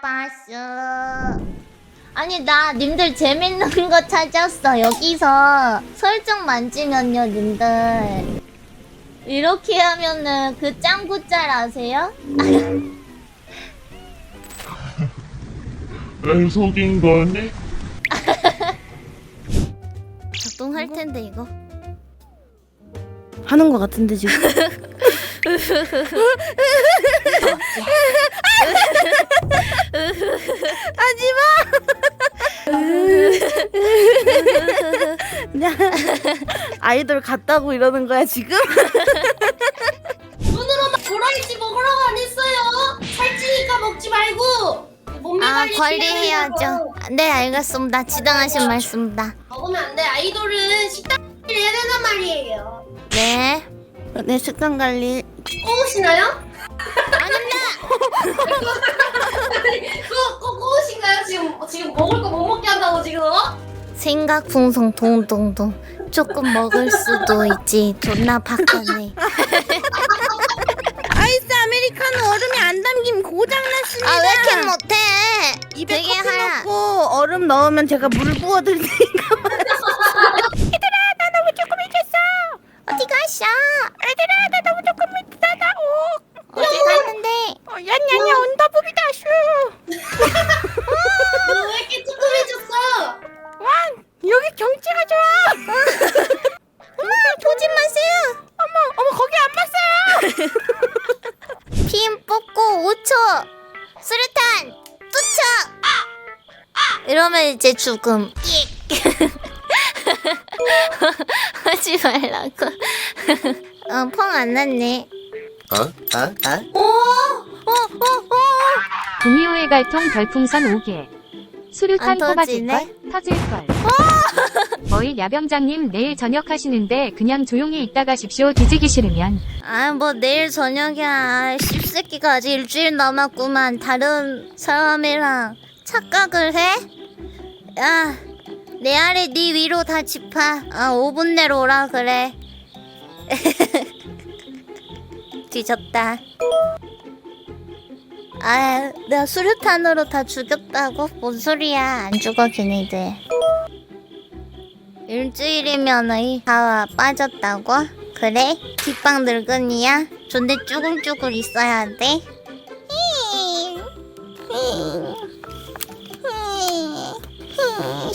봤어. 아니 나 님들 재밌는 거 찾았어. 여기서 설정 만지면요, 님들. 이렇게 하면은 그 짱구짤 아세요? 날 속인 거네? 작동할 텐데 이거. 하는 것 같은데 지금. 아이돌 같다고 이러는 거야 지금? 눈으로만 도라이지 먹으라고 안 했어요. 살찌니까 먹지 말고 몸매 아 관리 관리해야죠. 네 알겠습니다. 지당하신 말씀입니다. 먹으면 안 돼. 아이돌은 식단 관리를 해야 된단 말이에요. 네. 내 식단 관리. 꼬우시나요? 아닙니다. 그거 꼭 꼬우신가요? 지금 지금 먹을 거 못 먹게 한다고 지금? 어? 생각 풍성 동동동. 조금 먹을 수도 있지. 존나 박하네. 아이스 아메리카노 얼음이 안 담긴 고장났습니다. 아 왜 이렇게 못해? 입에 되게 커피 하야. 넣고 얼음 넣으면 제가 물 부어드릴 테니까. 이러면 이제 죽음. 하지 말라고. 어, 펑안 났네. 어? 어? 어? 오, 어, 어, 어. 구미호의 갈통 별풍선 5개. 수류탄 안? 터지네? 터질걸. 어이 야병장님 내일 저녁 하시는데 그냥 조용히 있다 가십시오 뒤지기 싫으면. 아, 뭐 내일 저녁이야. 씹새끼가 아직 일주일 남았구만. 다른 사람이랑 착각을 해? 야, 내 아래 네 위로 다 짚어. 아, 5분 내로 오라 그래. 뒤졌다. 아, 내가 수류탄으로 다 죽였다고? 뭔 소리야? 안 죽어, 걔네들. 일주일이면 다 빠졌다고? 그래? 뒷방 늙은이야? 존대 쭈글쭈글 있어야 돼?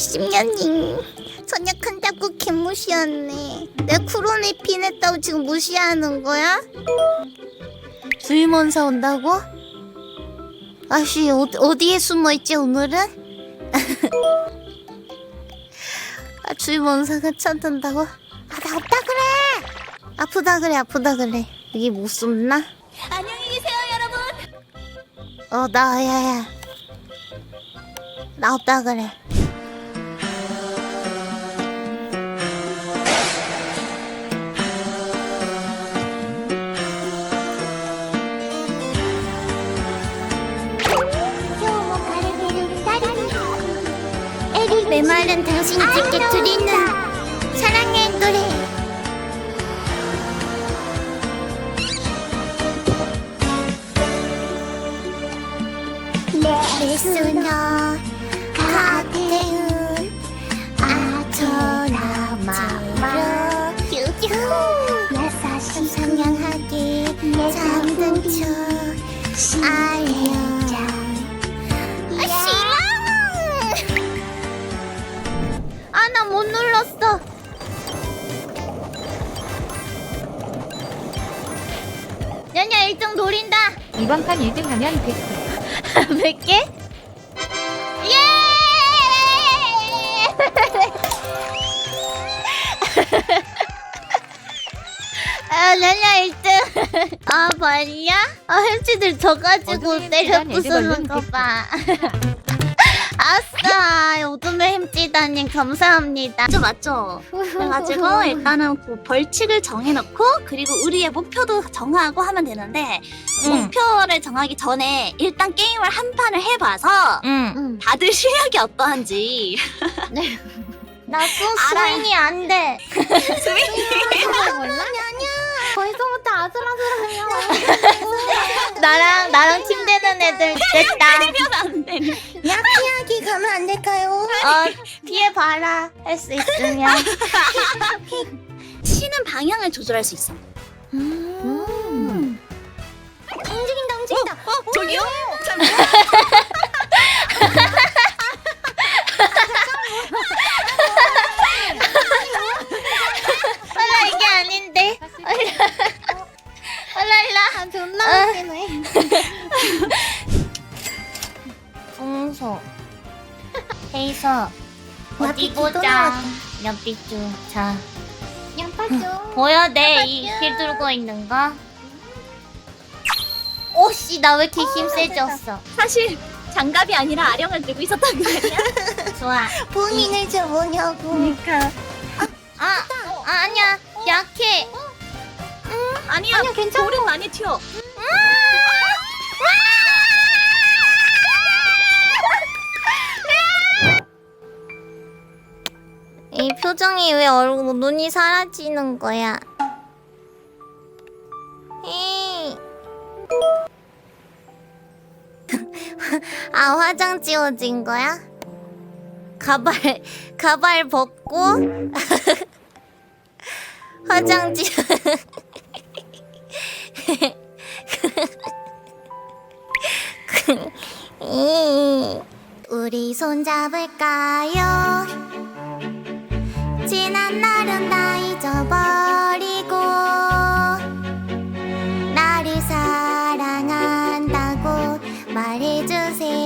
10년님 전역한다고 개무시하네 내 쿠로네 핀했다고 지금 무시하는 거야? 주임원사 온다고? 아씨 어, 어디에 숨어 있지 오늘은? 아, 주임원사가 찾는다고? 아, 나 없다 그래! 아프다 그래, 아프다 그래. 여기 못 숨나? 안녕히 계세요, 여러분! 어, 나, 야, 야. 나 없다 그래. 메말른 당신이 듣게 드리는 사랑의 노래. 내 수너 같은 아토나 마마 유유 상냥하게 잠든 척알 나 못 눌렀어 년야 1등 노린다 이번 판 1등 하면 100개. 100개? 예! 아, 랄라 1등. 아, 봤냐? 아, 햄치들 져가지고 어둠의 때려 부수는 애들 거 얼른 봐. 아싸, 어둠의 햄찌다님 감사합니다. 맞죠 맞죠 그래가지고 일단은 그 벌칙을 정해놓고 그리고 우리의 목표도 정하고 하면 되는데 응. 목표를 정하기 전에 일단 게임을 한 판을 해봐서 응. 다들 실력이 어떠한지 나 소, 알아요. 스윙이 안 돼. 스윙이 몰라? 벌써부터 아슬아슬하냐. 나랑, 나랑 팀 되는 애들 됐다. 때리면 안 가면 안 될까요? 어 피해 봐라 할 수 있으면. 치는 방향을 조절할 수 있어. 음. 움직인다 움직인다. 어, 저기요? 얼라 이게 아닌데. 얼라 얼라. 존나 헤이서. 어디 야, 보자. 연비쭈. 자. 양파죠. 보여 내이힐 들고 있는 거. 오씨 나 왜 이렇게 힘 세졌어? 사실 장갑이 아니라 아령을 들고 있었던 거 아니야? 좋아. 본인을 저 뭐냐고. 그러니까 아, 아 아니야 약해. 아니야. 아니야, 괜찮아. 돌은 많이 튀어. 이 표정이 왜 얼굴 눈이 사라지는 거야? 에이. 아 화장 지워진 거야? 가발 가발 벗고 화장 지 우리 손 잡을까요? 지난 날은 다 잊어버리고 나를 사랑한다고 말해주세요.